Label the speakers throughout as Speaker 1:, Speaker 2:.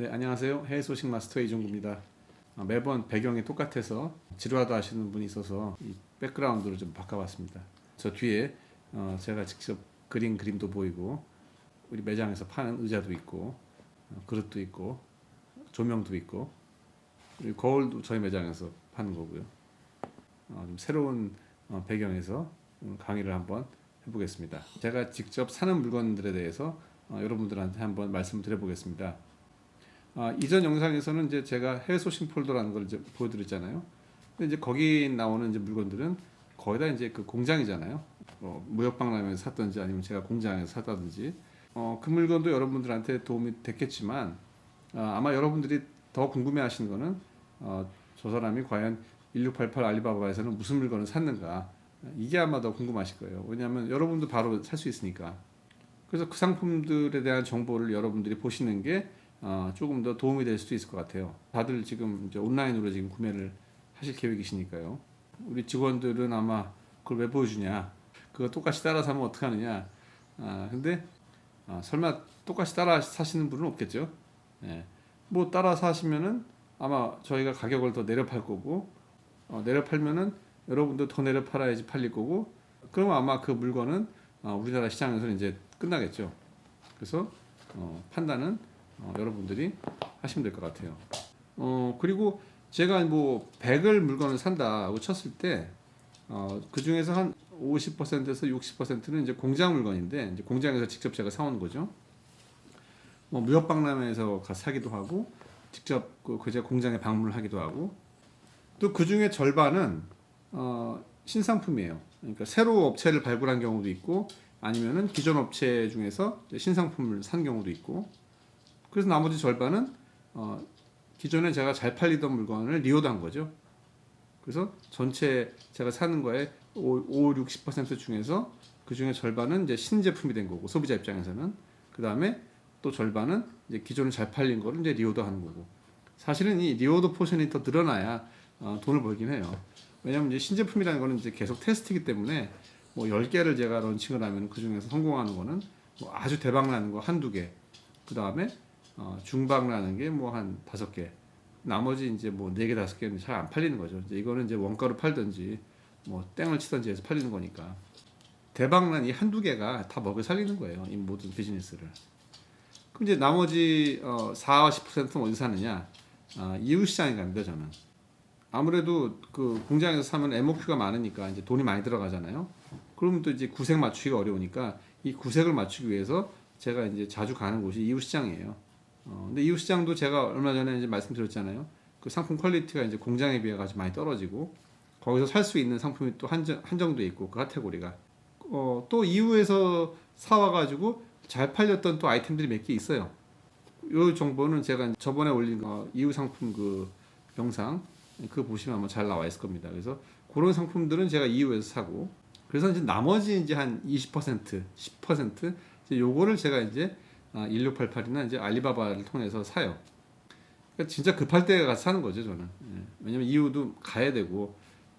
Speaker 1: 네, 안녕하세요. 해외 소식 마스터 이종구입니다. 아, 매번 배경이 똑같아서 지루하다 하시는 분이 있어서 이 백그라운드를 좀 바꿔봤습니다. 저 뒤에 어, 제가 직접 그린 그림도 보이고 우리 매장에서 파는 의자도 있고 어, 그릇도 있고 조명도 있고 그리고 거울도 저희 매장에서 파는 거고요. 어, 좀 새로운 어, 배경에서 오늘 강의를 한번 해보겠습니다. 제가 직접 사는 물건들에 대해서 어, 여러분들한테 한번 말씀을 드려보겠습니다. 아, 이전 영상에서는 이제 제가 해외 소싱 폴더라는 걸 이제 보여드렸잖아요. 근데 이제 거기 나오는 이제 물건들은 거의 다 이제 그 공장이잖아요. 어, 무역박람회에서 샀든지 아니면 제가 공장에서 샀다든지 어, 그 물건도 여러분들한테 도움이 됐겠지만 아, 아마 여러분들이 더 궁금해하시는 거는 어, 저 사람이 과연 1688 알리바바에서는 무슨 물건을 샀는가 이게 아마 더 궁금하실 거예요. 왜냐하면 여러분도 바로 살 수 있으니까. 그래서 그 상품들에 대한 정보를 여러분들이 보시는 게 어, 조금 더 도움이 될 수도 있을 것 같아요. 다들 지금 이제 온라인으로 지금 구매를 하실 계획이시니까요. 우리 직원들은 아마 그걸 왜 보여주냐? 그거 똑같이 따라 사면 어떡하느냐? 아, 근데 아, 설마 똑같이 따라 사시는 분은 없겠죠? 예. 뭐 따라 사시면은 아마 저희가 가격을 더 내려 팔 거고 어, 내려 팔면은 여러분도 더 내려 팔아야지 팔릴 거고 그러면 아마 그 물건은 어, 우리나라 시장에서는 이제 끝나겠죠. 그래서 어, 판단은 어, 여러분들이 하시면 될 것 같아요. 어, 그리고 제가 뭐 100을 물건을 산다고 쳤을 때, 어, 그 중에서 한 50%에서 60%는 이제 공장 물건인데, 이제 공장에서 직접 제가 사온 거죠. 뭐 무역박람회에서 가 사기도 하고, 직접 그, 그 제가 공장에 방문을 하기도 하고, 또 그 중에 절반은, 어, 신상품이에요. 그러니까 새로 업체를 발굴한 경우도 있고, 아니면은 기존 업체 중에서 신상품을 산 경우도 있고, 그래서 나머지 절반은 어, 기존에 제가 잘 팔리던 물건을 리오드한 거죠. 그래서 전체 제가 사는 거에 5, 5 60% 중에서 그 중에 절반은 이제 신제품이 된 거고 소비자 입장에서는 그 다음에 또 절반은 이제 기존에 잘 팔린 거를 이제 리오드 하는 거고 사실은 이 리오드 포션이 더 늘어나야 어, 돈을 벌긴 해요. 왜냐하면 이제 신제품이라는 거는 이제 계속 테스트이기 때문에 뭐 10개를 제가 런칭을 하면 그 중에서 성공하는 거는 뭐 아주 대박 나는 거 한두 개. 그 다음에 어, 중박나는 게 뭐 한 다섯 개. 나머지 이제 뭐 네 개 다섯 개는 잘 안 팔리는 거죠. 이제 이거는 이제 원가로 팔든지 뭐 땡을 치든지 해서 팔리는 거니까. 대박난 이 한두 개가 다 먹여 살리는 거예요. 이 모든 비즈니스를. 그럼 이제 나머지 어, 4, 10%는 어디 사느냐? 아, 이웃 시장에 갑니다, 저는. 아무래도 그 공장에서 사면 MOQ가 많으니까 이제 돈이 많이 들어가잖아요. 그러면 또 이제 구색 맞추기가 어려우니까 이 구색을 맞추기 위해서 제가 이제 자주 가는 곳이 이웃 시장이에요. 어, 근데 이웃 시장도 제가 얼마 전에 이제 말씀드렸잖아요. 그 상품 퀄리티가 이제 공장에 비해 가지고 많이 떨어지고 거기서 살 수 있는 상품이 또 한정 한정돼 있고 그 카테고리가 어, 또 이후에서 사와 가지고 잘 팔렸던 또 아이템들이 몇 개 있어요. 이 정보는 제가 저번에 올린 어, 이후 상품 그 영상 그거 보시면 아마 잘 나와 있을 겁니다. 그래서 그런 상품들은 제가 이후에서 사고 그래서 이제 나머지 이제 한 20% 10% 이제 요거를 제가 이제 아, 1688이나 이제 알리바바를 통해서 사요. 그러니까 진짜 급할 때 가서 사는 거죠, 저는. 예. 왜냐면 이유도 가야 되고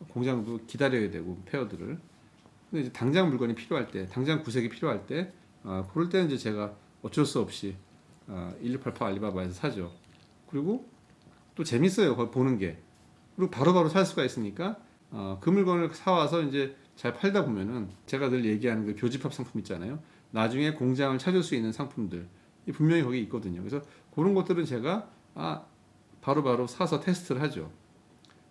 Speaker 1: 공장도 기다려야 되고 페어들을. 근데 이제 당장 물건이 필요할 때, 당장 구색이 필요할 때, 아, 그럴 때는 이제 제가 어쩔 수 없이 아, 1688 알리바바에서 사죠. 그리고 또 재밌어요, 거기 보는 게. 그리고 바로바로 살 수가 있으니까 어, 그 물건을 사와서 이제 잘 팔다 보면은 제가 늘 얘기하는 그 교집합 상품 있잖아요. 나중에 공장을 찾을 수 있는 상품들 이 분명히 거기 있거든요. 그래서 그런 것들은 제가 아 바로바로 사서 테스트를 하죠.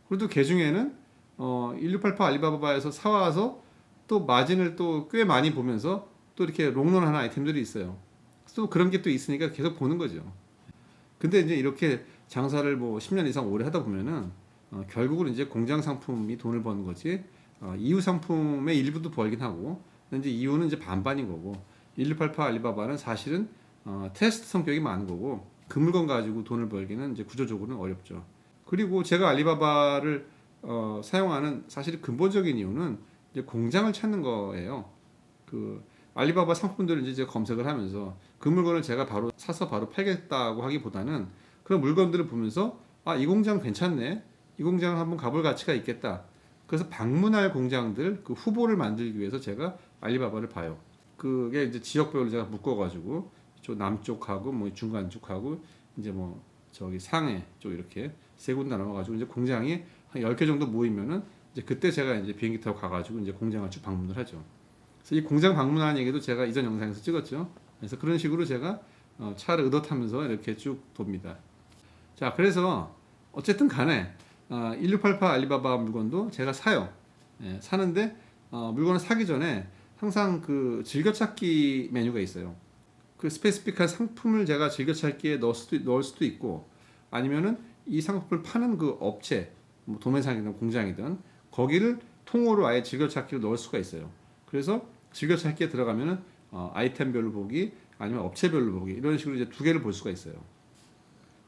Speaker 1: 그리고 또그 중에는 어 1688 알리바바에서 사와서 또 마진을 또 꽤 많이 보면서 또 이렇게 롱런하는 아이템들이 있어요. 또 그런 게 또 있으니까 계속 보는 거죠. 근데 이제 이렇게 장사를 뭐 10년 이상 오래 하다 보면은 어, 결국은 이제 공장 상품이 돈을 버는 거지 어, 이후 상품의 일부도 벌긴 하고 근데 이제 이유는 이제 반반인 거고 1688 알리바바는 사실은 어, 테스트 성격이 많은 거고 그 물건 가지고 돈을 벌기는 이제 구조적으로는 어렵죠. 그리고 제가 알리바바를 어, 사용하는 사실 근본적인 이유는 이제 공장을 찾는 거예요. 그 알리바바 상품들을 이제 검색을 하면서 그 물건을 제가 바로 사서 바로 팔겠다고 하기보다는 그런 물건들을 보면서 아 이 공장 괜찮네, 이 공장 한번 가볼 가치가 있겠다. 그래서 방문할 공장들 그 후보를 만들기 위해서 제가 알리바바를 봐요. 그게 이제 지역별로 제가 묶어가지고 저 남쪽하고 뭐 중간 쪽하고 이제 뭐 저기 상해 쪽 이렇게 세 군데 나눠가지고 이제 공장이 한 10개 정도 모이면은 이제 그때 제가 이제 비행기 타고 가가지고 이제 공장을 쭉 방문을 하죠. 그래서 이 공장 방문하는 얘기도 제가 이전 영상에서 찍었죠. 그래서 그런 식으로 제가 어, 차를 의도타면서 이렇게 쭉 돕니다. 자, 그래서 어쨌든 간에 어, 1688 알리바바 물건도 제가 사요. 예, 사는데 어, 물건을 사기 전에 항상 그 즐겨찾기 메뉴가 있어요. 그 스페시픽한 상품을 제가 즐겨찾기에 넣을 수도, 넣을 수도 있고 아니면은 이 상품을 파는 그 업체, 뭐 도매상이든 공장이든 거기를 통으로 아예 즐겨찾기로 넣을 수가 있어요. 그래서 즐겨찾기에 들어가면은 어, 아이템별로 보기 아니면 업체별로 보기 이런 식으로 이제 두 개를 볼 수가 있어요.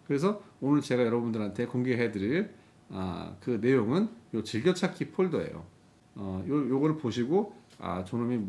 Speaker 1: 그래서 오늘 제가 여러분들한테 공개해드릴 아, 그 내용은 요 즐겨찾기 폴더예요. 어, 요 요거를 보시고 아 저놈이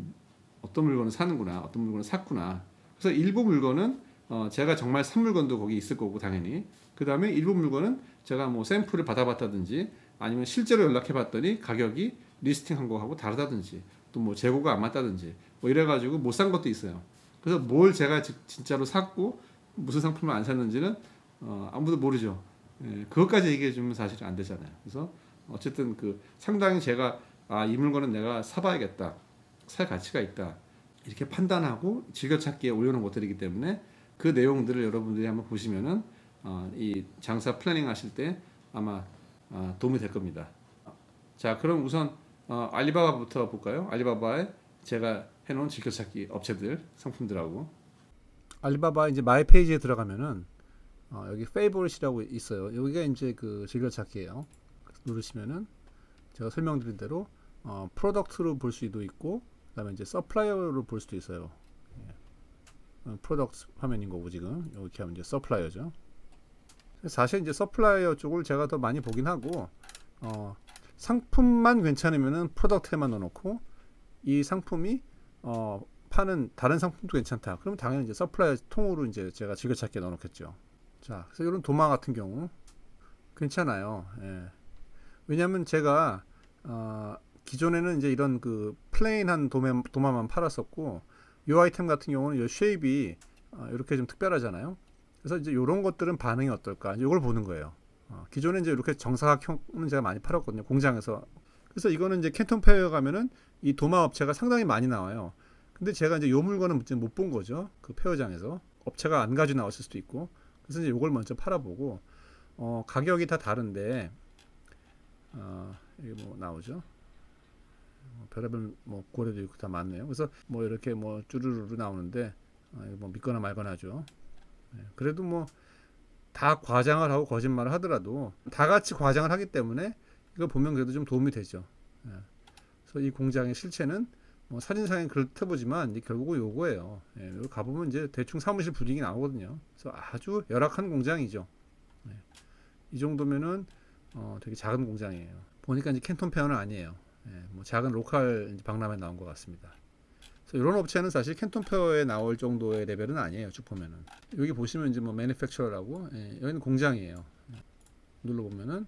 Speaker 1: 어떤 물건을 사는구나, 어떤 물건을 샀구나. 그래서 일부 물건은 어, 제가 정말 산 물건도 거기 있을 거고 당연히 그 다음에 일부 물건은 제가 뭐 샘플을 받아봤다든지 아니면 실제로 연락해봤더니 가격이 리스팅한 거하고 다르다든지 또 뭐 재고가 안 맞다든지 뭐 이래가지고 못 산 것도 있어요. 그래서 뭘 제가 지- 진짜로 샀고 무슨 상품을 안 샀는지는 어, 아무도 모르죠. 예, 그것까지 얘기해 주면 사실 안 되잖아요. 그래서 어쨌든 그 상당히 제가 아 이 물건은 내가 사봐야겠다, 살 가치가 있다 이렇게 판단하고 즐겨찾기에 올려놓은 것들이기 때문에 그 내용들을 여러분들이 한번 보시면은 어, 이 장사 플래닝 하실 때 아마 어, 도움이 될 겁니다. 자, 그럼 우선 어, 알리바바부터 볼까요? 알리바바에 제가 해놓은 즐겨찾기 업체들 상품들하고
Speaker 2: 알리바바 이제 마이 페이지에 들어가면은 어, 여기 페이보릿이라고 있어요. 여기가 이제 그 즐겨찾기예요. 누르시면은 제가 설명드린 대로 어, 프로덕트로 볼 수도 있고 그 다음에 이제 서플라이어로 볼 수도 있어요. 예. 어, 프로덕트 화면인 거고 지금 이렇게 하면 이제 서플라이어죠. 사실 이제 서플라이어 쪽을 제가 더 많이 보긴 하고 어, 상품만 괜찮으면은 프로덕트에만 넣어놓고 이 상품이 어, 파는 다른 상품도 괜찮다. 그러면 당연히 이제 서플라이 통으로 이제 제가 즐겨찾기에 넣어놓겠죠. 자, 그래서 이런 도마 같은 경우 괜찮아요. 예. 왜냐하면 제가 어, 기존에는 이제 이런 그 플레인한 도마, 도마만 팔았었고 이 아이템 같은 경우는 이 쉐입이 어, 이렇게 좀 특별하잖아요. 그래서 이제 이런 것들은 반응이 어떨까? 이걸 보는 거예요. 어, 기존에 이제 이렇게 정사각형은 제가 많이 팔았거든요. 공장에서. 그래서 이거는 이제 캔톤 페어에 가면은 이 도마 업체가 상당히 많이 나와요. 근데 제가 이제 요 물건은 못 본 거죠. 그 페어장에서 업체가 안 가지고 나왔을 수도 있고. 그래서 이제 요걸 먼저 팔아보고 어, 가격이 다 다른데 어, 이게 뭐 나오죠. 어, 별의별 뭐 고래도 있고 다 많네요. 그래서 뭐 이렇게 뭐 쭈루루루 나오는데 어, 이거 뭐 믿거나 말거나죠. 예, 그래도 뭐 다 과장을 하고 거짓말을 하더라도 다 같이 과장을 하기 때문에 이거 보면 그래도 좀 도움이 되죠. 예. 그래서 이 공장의 실체는 뭐 사진상엔 그렇다 보지만 결국은 요거예요. 예, 여기 가보면 이제 대충 사무실 분위기 나오거든요. 그래서 아주 열악한 공장이죠. 예. 이 정도면은 어, 되게 작은 공장이에요. 보니까 이제 캔톤 페어는 아니에요. 예, 뭐 작은 로컬 박람회 나온 것 같습니다. 이런 업체는 사실 캔톤 페어에 나올 정도의 레벨은 아니에요. 쭉 보면은 여기 보시면 이제 뭐 매니팩처러라고 예, 여기는 공장이에요. 예. 눌러 보면은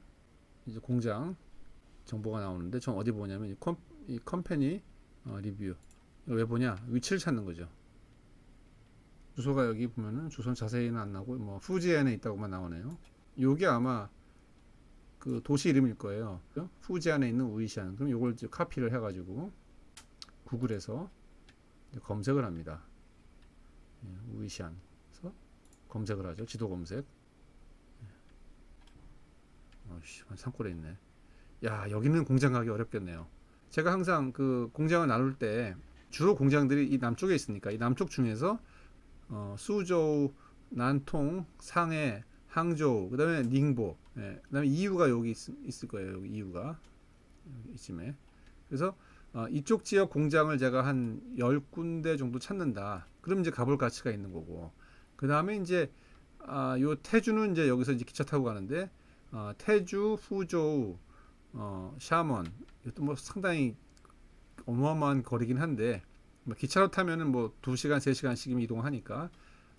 Speaker 2: 이제 공장 정보가 나오는데 전 어디 보냐면 이, 컴, 이 컴퍼니 어, 리뷰 왜 보냐 위치를 찾는 거죠 주소가 여기 보면은 주소는 자세히는 안 나오고 뭐 후지안에 있다고만 나오네요 요게 아마 그 도시 이름일 거예요. 후지안에 있는 우이샨 그럼 요걸 이제 카피를 해가지고 구글에서 검색을 합니다. 예, 우이샨 그래서 검색을 하죠. 지도 검색. 어씨 산골에 있네. 야 여기는 공장 가기 어렵겠네요. 제가 항상 그 공장을 나눌 때 주로 공장들이 이 남쪽에 있으니까 이 남쪽 중에서 어, 수저우, 난통, 상해, 항저우, 그 다음에 닝보, 예, 그 다음에 이유가 여기 있, 있을 거예요. 여기 여기 이쯤에. 그래서 어, 이쪽 지역 공장을 제가 한 10군데 정도 찾는다. 그럼 이제 가볼 가치가 있는 거고. 그 다음에 이제 아, 요 태주는 이제 여기서 이제 기차 타고 가는데 어, 태주, 후저우, 어, 샤먼 이것도 뭐 상당히 어마어마한 거리긴 한데 뭐 기차로 타면은 뭐 2시간, 3시간씩 이동하니까.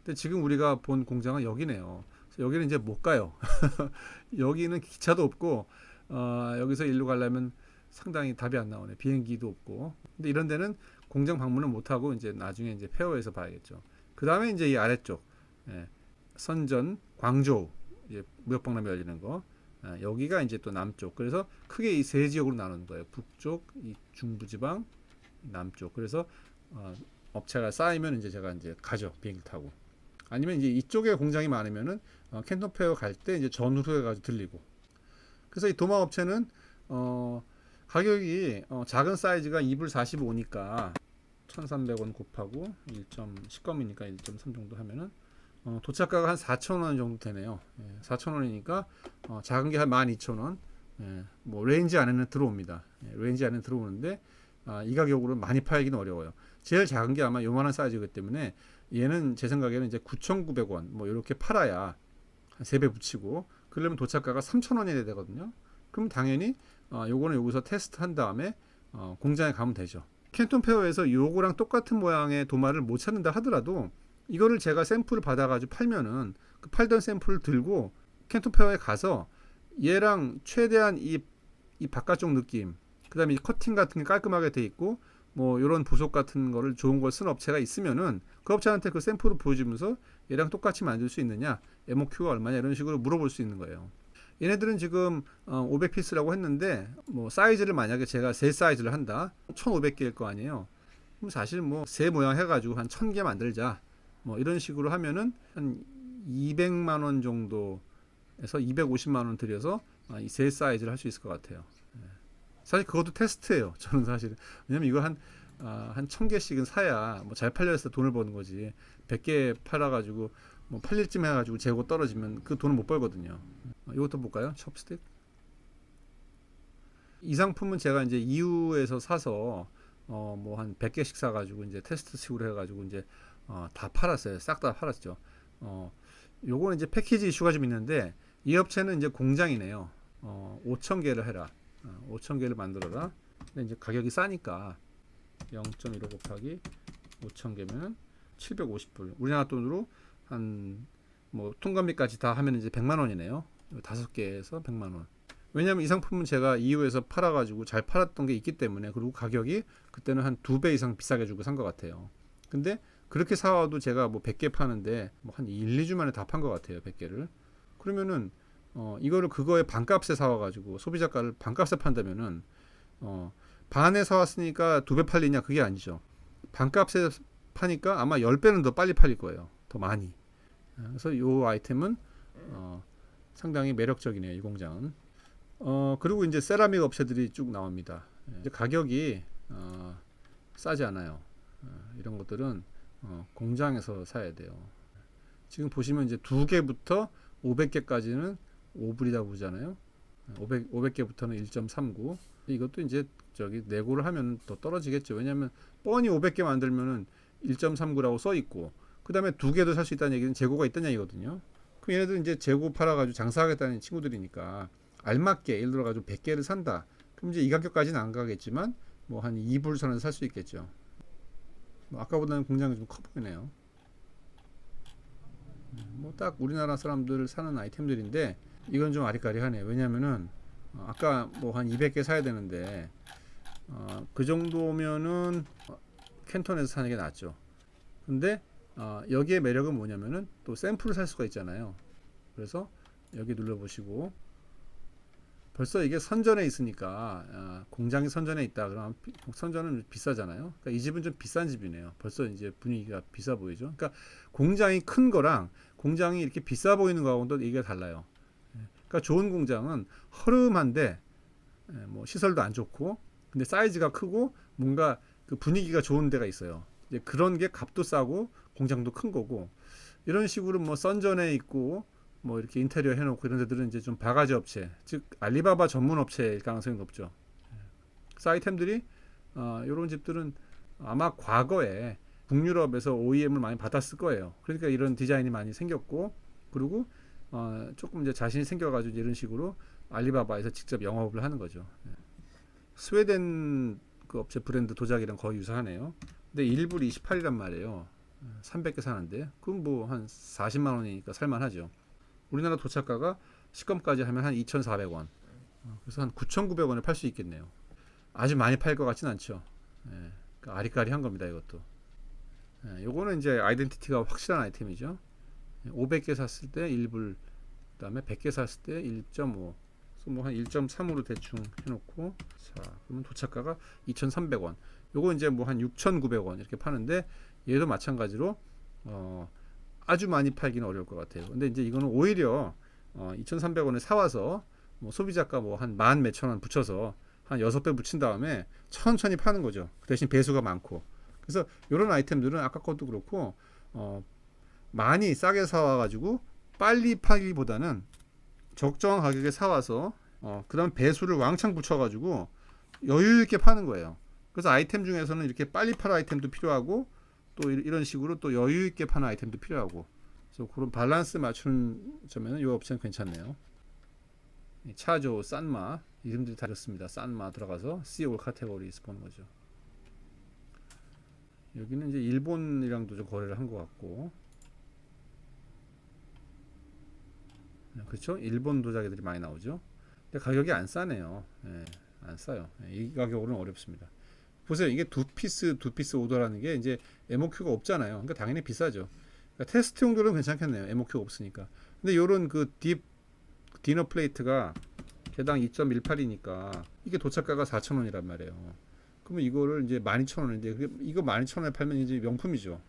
Speaker 2: 근데 지금 우리가 본 공장은 여기네요. 여기는 이제 못 가요. 여기는 기차도 없고 어, 여기서 일로 가려면 상당히 답이 안 나오네. 비행기도 없고. 근데 이런 데는 공장 방문을 못 하고 이제 나중에 이제 페어에서 봐야겠죠. 그 다음에 이제 이 아래쪽. 예. 선전, 광저우 이제 무역박람회 열리는 거. 아, 여기가 이제 또 남쪽. 그래서 크게 이 세 지역으로 나누는 거예요. 북쪽, 이 중부지방, 남쪽. 그래서 어, 업체가 쌓이면 이제 제가 이제 가죠 비행기 타고. 아니면 이제 이쪽에 공장이 많으면은 어, 캔톤 페어 갈 때 이제 전후로 해가지고 들리고. 그래서 이 도마 업체는 어, 가격이 어, 작은 사이즈가 2불 45니까 1,300원 곱하고 1.10검이니까 1.3 정도 하면은 어, 도착가가 한 4,000원 정도 되네요. 예, 4,000원이니까 어, 작은 게 한 12,000원. 예, 뭐 레인지 안에는 들어옵니다. 예, 레인지 안에 들어오는데 아, 이 가격으로 많이 팔기는 어려워요. 제일 작은 게 아마 요만한 사이즈이기 때문에 얘는 제 생각에는 이제 9,900원 뭐 이렇게 팔아야 한 3배 붙이고 그러려면 도착가가 3,000원이 돼야 되거든요. 그럼 당연히 어, 요거는 여기서 테스트 한 다음에 어, 공장에 가면 되죠. 캔톤 페어에서 요거랑 똑같은 모양의 도마를 못 찾는다 하더라도 이거를 제가 샘플을 받아가지고 팔면은 그 팔던 샘플을 들고 캔톤 페어에 가서 얘랑 최대한 이, 이 바깥쪽 느낌, 그 다음에 이 커팅 같은 게 깔끔하게 돼 있고 뭐 이런 부속 같은 거를 좋은 걸 쓴 업체가 있으면은 그 업체한테 그 샘플을 보여주면서 얘랑 똑같이 만들 수 있느냐, MOQ가 얼마냐 이런 식으로 물어볼 수 있는 거예요. 얘네들은 지금 어, 500피스라고 했는데 뭐 사이즈를 만약에 제가 세 사이즈를 한다, 1,500개일 거 아니에요. 그럼 사실 뭐 세 모양 해가지고 한 1,000개 만들자, 뭐 이런 식으로 하면은 한 200만 원 정도에서 250만 원 들여서 아, 이세 사이즈를 할 수 있을 것 같아요. 예. 사실 그것도 테스트예요. 저는 사실 왜냐면 이거 한 아, 한 1000개씩은 사야 뭐 잘 팔려서 돈을 버는 거지. 100개 팔아 가지고 뭐 팔릴 쯤 해 가지고 재고 떨어지면 그 돈을 못 벌거든요. 어, 이것도 볼까요? 첩스틱. 이 상품은 제가 이제 이유에서 사서 어 뭐 한 100개씩 사 가지고 이제 테스트식으로 해 가지고 이제 어, 다 팔았어요. 싹 다 팔았죠. 어, 요거는 이제 패키지 이슈가 좀 있는데 이 업체는 이제 공장이네요. 어, 5천 개를 해라. 어, 5천 개를 만들어라. 근데 이제 가격이 싸니까 0.15 곱하기 5천 개면 750불. 우리나라 돈으로 한 뭐 통관비까지 다 하면 이제 100만 원이네요. 다섯 개에서 100만 원. 왜냐면 이 상품은 제가 이후에서 팔아가지고 잘 팔았던 게 있기 때문에 그리고 가격이 그때는 한 두 배 이상 비싸게 주고 산 것 같아요. 근데 그렇게 사와도 제가 뭐 100개 파는데 뭐 한 1, 2주 만에 다 판 것 같아요. 100개를. 그러면은 어 이거를 그거의 반값에 사와 가지고 소비자가를 반값에 판다면은 어 반에 사왔으니까 두 배 팔리냐 그게 아니죠. 반값에 파니까 아마 10배는 더 빨리 팔릴 거예요. 더 많이. 어, 그래서 이 아이템은 어 상당히 매력적이네요. 이 공장은. 어 그리고 이제 세라믹 업체들이 쭉 나옵니다. 예, 이제 가격이 어 싸지 않아요. 어, 이런 것들은 어, 공장에서 사야 돼요. 지금 보시면 이제 두 개부터 500개까지는 5불이다 보잖아요. 500 500개부터는 1.39. 이것도 이제 저기 내고를 하면 더 떨어지겠죠. 왜냐하면 뻔히 500개 만들면은 1.39라고 써 있고 그 다음에 두 개도 살 수 있다는 얘기는 재고가 있다는 얘기거든요. 그럼 얘네들 이제 재고 팔아가지고 장사하겠다는 친구들이니까 알맞게 예를 들어가지고 100개를 산다. 그럼 이제 이 가격까지는 안 가겠지만 뭐 한 2불 선에서 살 수 있겠죠. 뭐 아까보다는 공장이 좀 커 보이네요. 뭐 딱 우리나라 사람들 사는 아이템들인데 이건 좀 아리까리하네요. 왜냐면은 어, 아까 뭐 한 200개 사야 되는데 어, 그 정도면은 어, 캔톤에서 사는 게 낫죠. 근데 어, 여기에 매력은 뭐냐면은 또 샘플을 살 수가 있잖아요. 그래서 여기 눌러 보시고 벌써 이게 선전에 있으니까 아, 공장이 선전에 있다 그러면 비- 선전은 비싸잖아요. 그러니까 이 집은 좀 비싼 집이네요. 벌써 이제 분위기가 비싸 보이죠. 그러니까 공장이 큰 거랑 공장이 이렇게 비싸 보이는 거하고는 또 얘기가 달라요. 예. 그러니까 좋은 공장은 허름한데 예, 뭐 시설도 안 좋고 근데 사이즈가 크고 뭔가 그 분위기가 좋은 데가 있어요. 이제 그런 게 값도 싸고 공장도 큰 거고 이런 식으로 뭐 선전에 있고 뭐 이렇게 인테리어 해놓고 이런 데들은 이제 좀 바가지 업체, 즉 알리바바 전문 업체일 가능성이 높죠. 사이템들이 어, 이런 집들은 아마 과거에 북유럽에서 OEM을 많이 받았을 거예요. 그러니까 이런 디자인이 많이 생겼고 그리고 어, 조금 이제 자신이 생겨가지고 이런 식으로 알리바바에서 직접 영업을 하는 거죠. 예. 스웨덴 그 업체 브랜드 도자기랑 거의 유사하네요. 근데 1불 28이란 말이에요. 300개 사는데 그럼 뭐 한 40만 원이니까 살만하죠. 우리나라 도착가가 시검까지 하면 한 2,400원. 어, 그래서 한 9,900원에 팔 수 있겠네요. 아주 많이 팔 것 같진 않죠. 예, 그 아리까리한 겁니다, 이것도. 예, 요거는 이제 아이덴티티가 확실한 아이템이죠. 500개 샀을 때 1불 그 다음에 100개 샀을 때 1.5 그래서 뭐 한 1.3으로 대충 해놓고 자 그러면 도착가가 2,300원. 요거 이제 뭐 한 6,900원 이렇게 파는데 얘도 마찬가지로 어 아주 많이 팔기는 어려울 것 같아요. 근데 이제 이거는 오히려 어 2,300원에 사와서 뭐 소비자가 뭐 한 만 몇천 원 붙여서 한 여섯 배 붙인 다음에 천천히 파는 거죠. 그 대신 배수가 많고. 그래서 이런 아이템들은 아까 것도 그렇고 어 많이 싸게 사와가지고 빨리 팔기보다는 적정한 가격에 사와서 어 그다음 배수를 왕창 붙여가지고 여유 있게 파는 거예요. 그래서 아이템 중에서는 이렇게 빨리 팔 아이템도 필요하고 또 이- 이런 식으로 또 여유 있게 파는 아이템도 필요하고 그래서 그런 밸런스 맞추는 점에는 이 업체는 괜찮네요. 이 차조, 산마 이름들이 다 그렇습니다. 산마 들어가서 C5 카테고리에서 보는 거죠. 여기는 이제 일본이랑도 좀 거래를 한 것 같고 그렇죠? 일본 도자기들이 많이 나오죠. 근데 가격이 안 싸네요. 예, 안 싸요. 예, 이 가격으로는 어렵습니다. 보세요. 이게 두 피스 두 피스 오더라는 게 이제 MOQ가 없잖아요. 그러니까 당연히 비싸죠. 그러니까 테스트 용도로는 괜찮겠네요. MOQ가 없으니까. 근데 요런 그 딥 디너 플레이트가 개당 2.18이니까 이게 도착가가 4,000원이란 말이에요. 그러면 이거를 이제 12,000원인데 그게 이거 12,000원에 팔면 이제 명품이죠.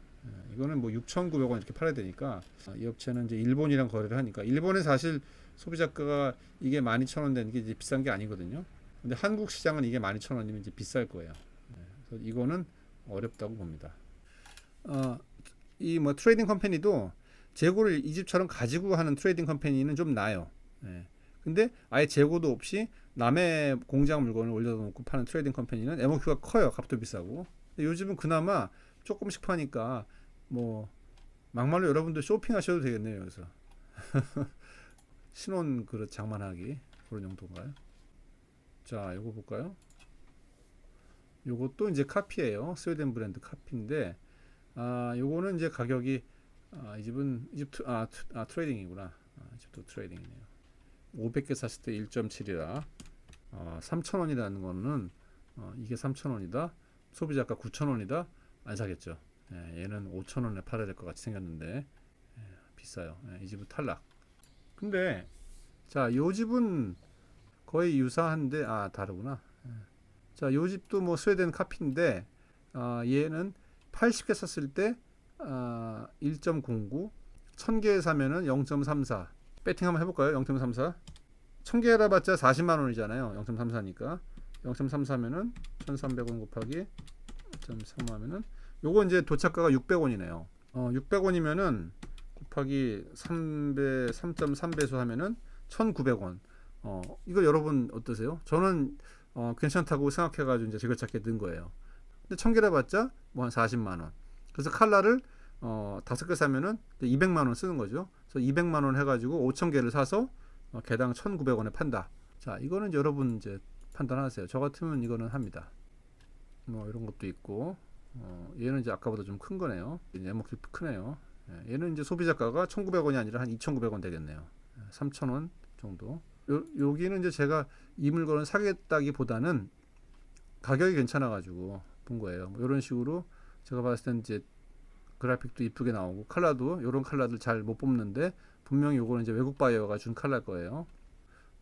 Speaker 2: 예, 이거는 뭐 6,900원 이렇게 팔아야 되니까 아, 이 업체는 이제 일본이랑 거래를 하니까 일본에 사실 소비자가가 이게 12,000원 되는 게 이제 비싼 게 아니거든요. 근데 한국 시장은 이게 12,000원이면 이제 비쌀 거예요. 예, 그래서 이거는 어렵다고 봅니다. 어, 이 뭐 트레이딩 컴퍼니도 재고를 이 집처럼 가지고 하는 트레이딩 컴퍼니는 좀 나아요. 예. 근데 아예 재고도 없이 남의 공장 물건을 올려놓고 파는 트레이딩 컴퍼니는 MOQ가 커요. 값도 비싸고. 요즘은 그나마 조금씩 파니까 뭐 막말로 여러분들 쇼핑하셔도 되겠네요. 그래서 신혼 그릇 장만하기 그런 용도인가요? 자, 요거 볼까요? 요것도 이제 카피예요. 스웨덴 브랜드 카피인데 아, 요거는 이제 가격이 아, 이 집은 이집 아, 트- 아 트레이딩이구나. 아, 이 집도 트레이딩이네요. 500개 샀을 때 1.7이라 어, 3,000원이라는 거는 어, 이게 3,000원이다. 소비자가 9,000원이다. 안 사겠죠. 예, 얘는 5,000원에 팔아야 될 것 같이 생겼는데 예, 비싸요. 예, 이 집은 탈락. 근데 자, 요 집은 거의 유사한데 아 다르구나. 예. 자, 요 집도 뭐 스웨덴 카피인데 아, 얘는 80개 샀을 때 아, 1.09 1000개 사면은 0.34 배팅 한번 해볼까요? 0.34 1000개라 봤자 40만 원이잖아요 0.34니까 0.34면은 1300원 곱하기 0.35 하면은 요거 이제 도착가가 600원이네요 어, 600원이면은 곱하기 3배 3.3배수 하면은 1900원 어, 이거 여러분 어떠세요? 저는 어, 괜찮다고 생각해 가지고 이제 즐겨찾게 든 거예요 근데 1000개라 봤자 뭐 한 40만 원 그래서 칼라를 어, 다섯 개 사면은 200만 원 쓰는 거죠. 그래서 200만 원 해 가지고 5천 개를 사서 어, 개당 1,900원에 판다. 자, 이거는 여러분 이제 판단하세요. 저 같으면 이거는 합니다. 뭐 이런 것도 있고, 어, 얘는 이제 아까보다 좀 큰 거네요. 네모키 크네요. 예, 얘는 이제 소비자가가 1,900원이 아니라 한 2,900원 되겠네요. 3,000원 정도. 요, 여기는 이제 제가 이 물건을 사겠다기보다는 가격이 괜찮아가지고 본 거예요. 뭐 이런 식으로 제가 봤을 땐 이제 그래픽도 이쁘게 나오고 컬러도 이런 컬러들 잘 못 뽑는데 분명히 요거는 이제 외국 바이어가 준 컬러일 거예요.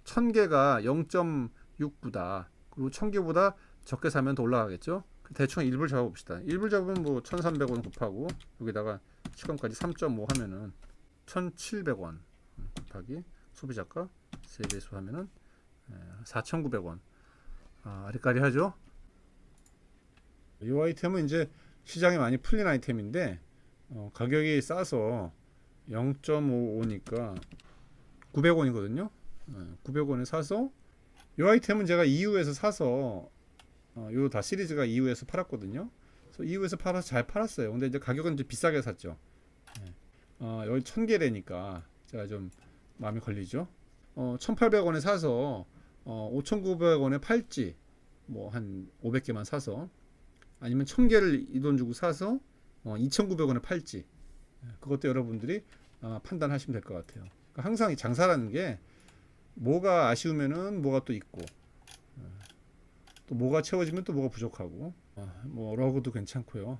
Speaker 2: 1000개가 0.69다. 그리고 1000개보다 적게 사면 더 올라가겠죠? 대충 1불 잡아봅시다. 1불 잡으면 뭐 1300원 곱하고 여기다가 시간까지 3.5 하면은 1700원 곱하기 소비자가 세배수 하면은 4900원. 아, 아리까리 하죠? 이 아이템은 이제 시장에 많이 풀린 아이템인데 어, 가격이 싸서 0.55니까 900원이거든요. 900원에 사서 이 아이템은 제가 EU에서 사서 어, 요다 시리즈가 EU에서 팔았거든요. 그래서 EU에서 팔아서 잘 팔았어요. 근데 이제 가격은 이제 비싸게 샀죠. 예. 어, 여기 1000개래니까 제가 좀 마음이 걸리죠. 어, 1800원에 사서 어, 5900원에 팔지 뭐 한 500개만 사서 아니면 1000개를 이 돈 주고 사서 어, 2,900원에 팔지. 예, 그것도 여러분들이 아, 판단하시면 될 것 같아요. 그러니까 항상 이 장사라는 게 뭐가 아쉬우면은 뭐가 또 있고 예, 또 뭐가 채워지면 또 뭐가 부족하고 아, 뭐 러그도 괜찮고요.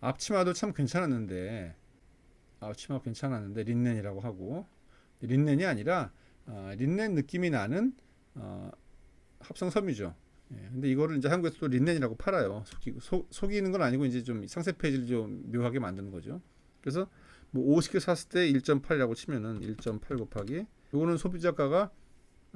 Speaker 2: 앞치마도 참 괜찮았는데 아, 치마 괜찮았는데 린넨이라고 하고 린넨이 아니라 어, 린넨 느낌이 나는 어, 합성 섬유죠. 예, 근데 이거를 이제 한국에서 또 린넨이라고 팔아요. 속이고, 속, 속이는 건 아니고 이제 좀 상세 페이지를 좀 묘하게 만드는 거죠. 그래서 뭐 50개 샀을 때 1.8이라고 치면은 1.8 곱하기 요거는 소비자가가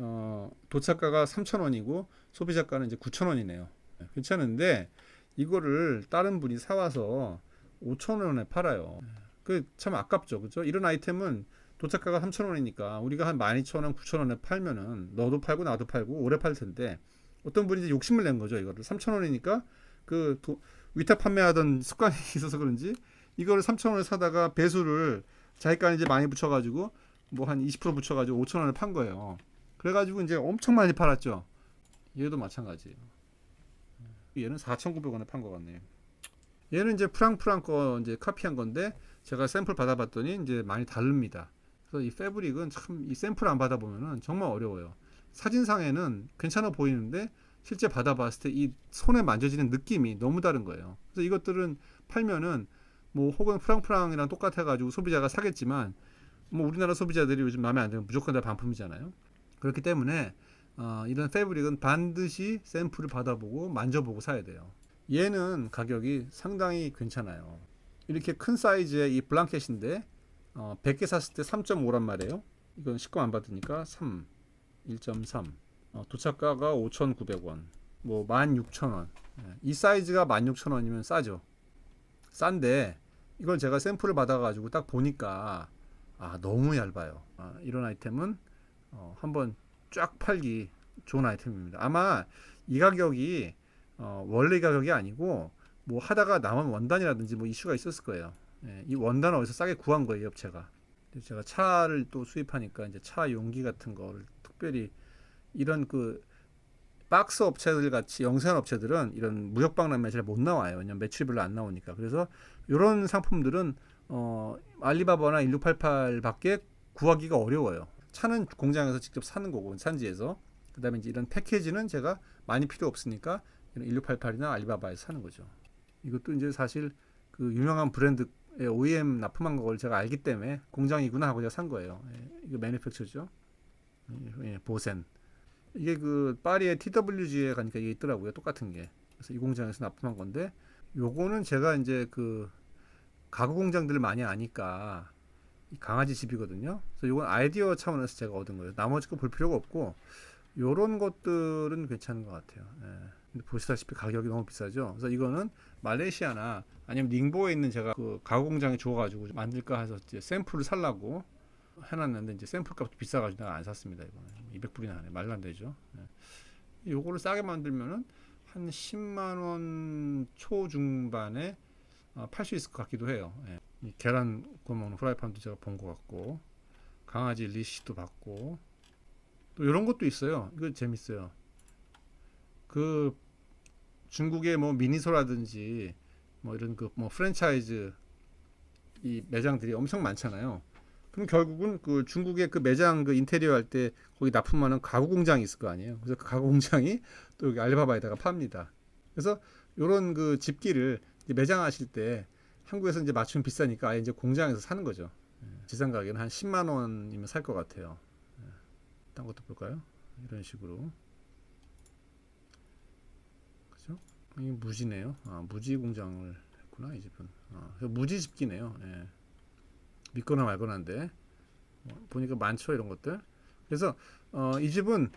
Speaker 2: 어, 도착가가 3,000원이고 소비자가는 이제 9,000원이네요. 괜찮은데 이거를 다른 분이 사와서 5,000원에 팔아요. 그 참 아깝죠. 그죠? 이런 아이템은 도착가가 3,000원이니까 우리가 한 12,000원, 9,000원에 팔면은 너도 팔고 나도 팔고 오래 팔 텐데 어떤 분이 이제 욕심을 낸 거죠. 이거를 3,000원이니까 그 도, 위탁 판매하던 습관이 있어서 그런지 이거를 3,000원에 사다가 배수를 자기가 이제 많이 붙여 가지고 뭐 한 20% 붙여 가지고 5,000원에 판 거예요. 그래가지고 이제 엄청 많이 팔았죠. 얘도 마찬가지예요. 얘는 4,900원에 판 것 같네요. 얘는 이제 프랑프랑 거 이제 카피한 건데 제가 샘플 받아봤더니 이제 많이 다릅니다. 그래서 이 패브릭은 참 이 샘플 안 받아보면은 정말 어려워요. 사진상에는 괜찮아 보이는데 실제 받아봤을 때 이 손에 만져지는 느낌이 너무 다른 거예요. 그래서 이것들은 팔면은 뭐 혹은 프랑프랑이랑 똑같아가지고 소비자가 사겠지만 뭐 우리나라 소비자들이 요즘 마음에 안 들면 무조건 다 반품이잖아요. 그렇기 때문에 어, 이런 패브릭은 반드시 샘플을 받아보고 만져보고 사야 돼요. 얘는 가격이 상당히 괜찮아요. 이렇게 큰 사이즈의 이 블랑켓인데 어, 100개 샀을 때 3.5란 말이에요. 이건 식권 안 받으니까 3, 1.3. 어, 도착가가 5,900원. 뭐 16,000원. 예, 이 사이즈가 16,000원이면 싸죠. 싼데 이걸 제가 샘플을 받아가지고 딱 보니까 아 너무 얇아요. 아, 이런 아이템은 어, 한번 쫙 팔기 좋은 아이템입니다. 아마 이 가격이 어, 원래 가격이 아니고 뭐 하다가 남은 원단이라든지 뭐 이슈가 있었을 거예요. 예, 이 원단을 어디서 싸게 구한 거예요, 이 업체가. 제가 차를 또 수입하니까 이제 차 용기 같은 거를 특별히 이런 그 박스 업체들 같이 영세한 업체들은 이런 무역 박람회 잘 못 나와요. 왜냐면 매출이 별로 안 나오니까. 그래서 이런 상품들은 어 알리바바나 1688밖에 구하기가 어려워요. 차는 공장에서 직접 사는 거고 산지에서 그다음에 이제 이런 패키지는 제가 많이 필요 없으니까 이런 1688이나 알리바바에서 사는 거죠. 이것도 이제 사실 그 유명한 브랜드의 OEM 납품한 걸 제가 알기 때문에 공장이구나 하고 제가 산 거예요. 예, 이거 매니팩처죠. 예, 보센. 이게 그 파리의 TWG에 가니까 이게 있더라고요. 똑같은 게. 그래서 이 공장에서 납품한 건데 요거는 제가 이제 그 가구 공장들을 많이 아니까 이 강아지 집이거든요. 그래서 요건 아이디어 차원에서 제가 얻은 거예요. 나머지 거 볼 필요가 없고 요런 것들은 괜찮은 것 같아요. 예. 보시다시피 가격이 너무 비싸죠. 그래서 이거는 말레이시아나 아니면 닝보에 있는 제가 그 가구 공장에 줘가지고 좀 만들까 해서 이제 샘플을 살라고 해놨는데 이제 샘플 값도 비싸가지고 내가 안 샀습니다. 이거는 200불이나 하네. 말도 안 되죠. 예. 요거를 싸게 만들면은 한 10만 원 초중반에 어, 팔수 있을 것 같기도 해요. 예. 이 계란 구워 먹는 프라이팬도 제가 본 것 같고 강아지 리시도 봤고 또 이런 것도 있어요. 이거 재밌어요. 그 중국의 뭐 미니소라든지 뭐 이런 그 뭐 프랜차이즈 이 매장들이 엄청 많잖아요. 그럼 결국은 그 중국의 그 매장 그 인테리어 할 때 거기 납품하는 가구 공장이 있을 거 아니에요. 그래서 그 가구 공장이 또 여기 알리바바에다가 팝니다. 그래서 요런 그 집기를 매장하실 때 한국에서 이제 맞추면 비싸니까 아예 이제 공장에서 사는 거죠. 예, 지상 가격은 한 10만 원이면 살 것 같아요. 예. 딴 것도 볼까요? 이런 식으로. 그죠? 이 무지네요. 아, 무지 공장을 했구나, 이 집은. 아, 무지 집기네요. 예. 믿거나 말거나인데. 뭐, 보니까 많죠, 이런 것들. 그래서, 어, 이 집은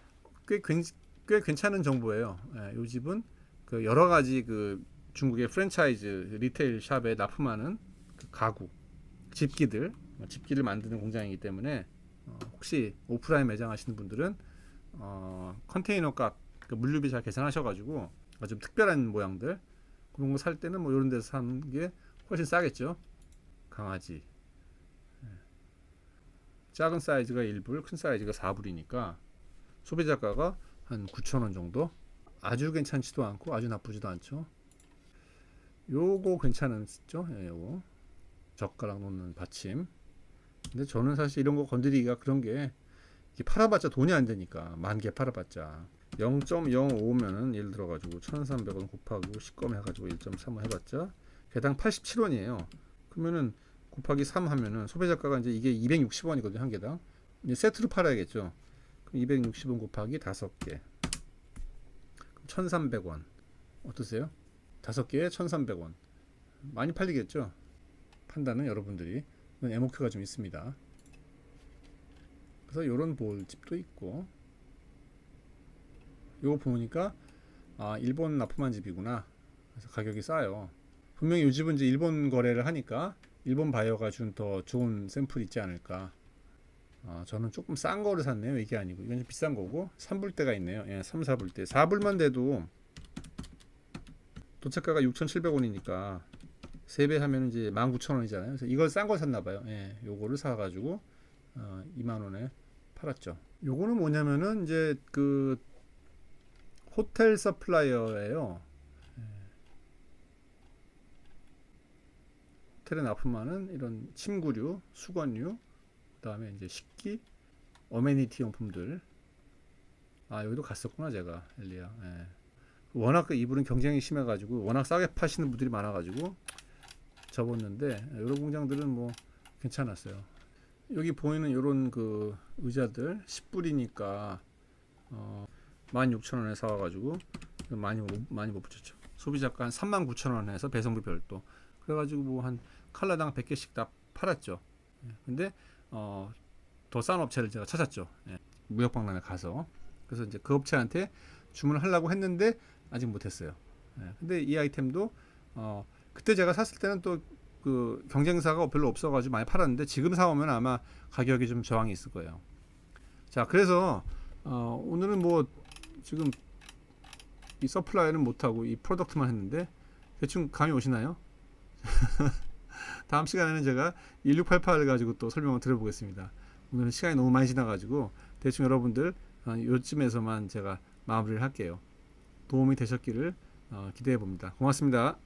Speaker 2: 꽤, 괜- 꽤 괜찮은 정보예요. 예, 이 집은 그 여러 가지 그 중국의 프랜차이즈 리테일 샵에 납품하는 그 가구, 집기들, 어, 집기를 만드는 공장이기 때문에 어, 혹시 오프라인 매장 하시는 분들은 어, 컨테이너 값, 그 물류비 잘 계산하셔가지고 어, 좀 특별한 모양들 그런 거 살 때는 뭐 이런 데서 사는 게 훨씬 싸겠죠. 강아지. 예. 작은 사이즈가 1불, 큰 사이즈가 4불이니까 소비자가가 한 9,000원 정도. 아주 괜찮지도 않고 아주 나쁘지도 않죠. 요거 괜찮았죠? 예, 요거. 젓가락 놓는 받침. 근데 저는 사실 이런 거 건드리기가 그런 게 팔아봤자 돈이 안 되니까 만 개 팔아봤자 0.05면은 예를 들어가지고 1,300원 곱하기 10검 해가지고 1.35 해봤자 개당 87원이에요. 그러면은 곱하기 3 하면은 소비 자가가 이제 이게 260원이거든요 한 개당 이제 세트로 팔아야겠죠 그럼 260원 곱하기 5개 1300원 어떠세요? 5개에 1300원. 많이 팔리겠죠? 판단은 여러분들이. 에모큐가 좀 있습니다. 그래서 이런 볼집도 있고. 요거 보니까 아 일본 납품한 집이구나. 그래서 가격이 싸요. 분명히 이 집은 이제 일본 거래를 하니까 일본 바이어가 준 더 좋은 샘플이 있지 않을까. 아, 저는 조금 싼 거를 샀네요. 이게 아니고. 이건 좀 비싼 거고. 3불대가 있네요. 예, 3, 4불대. 4불만 돼도 도착가가 6,700원이니까 3배 하면 이제 19,000원이잖아요 그래서 이걸 싼 걸 샀나 봐요 예, 요거를 사 가지고 어, 2만 원에 팔았죠 요거는 뭐냐면은 이제 그 호텔 서플라이어예요 호텔에 납품하는 이런 침구류, 수건류, 그다음에 이제 식기, 어메니티 용품들. 아 여기도 갔었구나 제가 엘리야. 예. 워낙 그 이불은 경쟁이 심해가지고 워낙 싸게 파시는 분들이 많아가지고 접었는데 이런 공장들은 뭐 괜찮았어요. 여기 보이는 이런 그 의자들 10불이니까 어 16,000원에 사와가지고 많이 못, 많이 못 붙였죠. 소비자가 한 39,000원에서 배송비 별도. 그래가지고 뭐 한 칼라당 100개씩 다 팔았죠. 예, 근데 어, 더 싼 업체를 제가 찾았죠. 예, 무역박람회 가서 그래서 이제 그 업체한테 주문을 하려고 했는데 아직 못했어요. 예, 근데 이 아이템도 어, 그때 제가 샀을 때는 또 그 경쟁사가 별로 없어가지고 많이 팔았는데 지금 사오면 아마 가격이 좀 저항이 있을 거예요. 자, 그래서 어, 오늘은 뭐 지금 이 서플라이는 못하고 이 프로덕트만 했는데 대충 감이 오시나요? 다음 시간에는 제가 1688을 가지고 또 설명을 드려보겠습니다. 오늘은 시간이 너무 많이 지나가지고 대충 여러분들 어, 요쯤에서만 제가 마무리를 할게요. 도움이 되셨기를 어, 기대해 봅니다. 고맙습니다.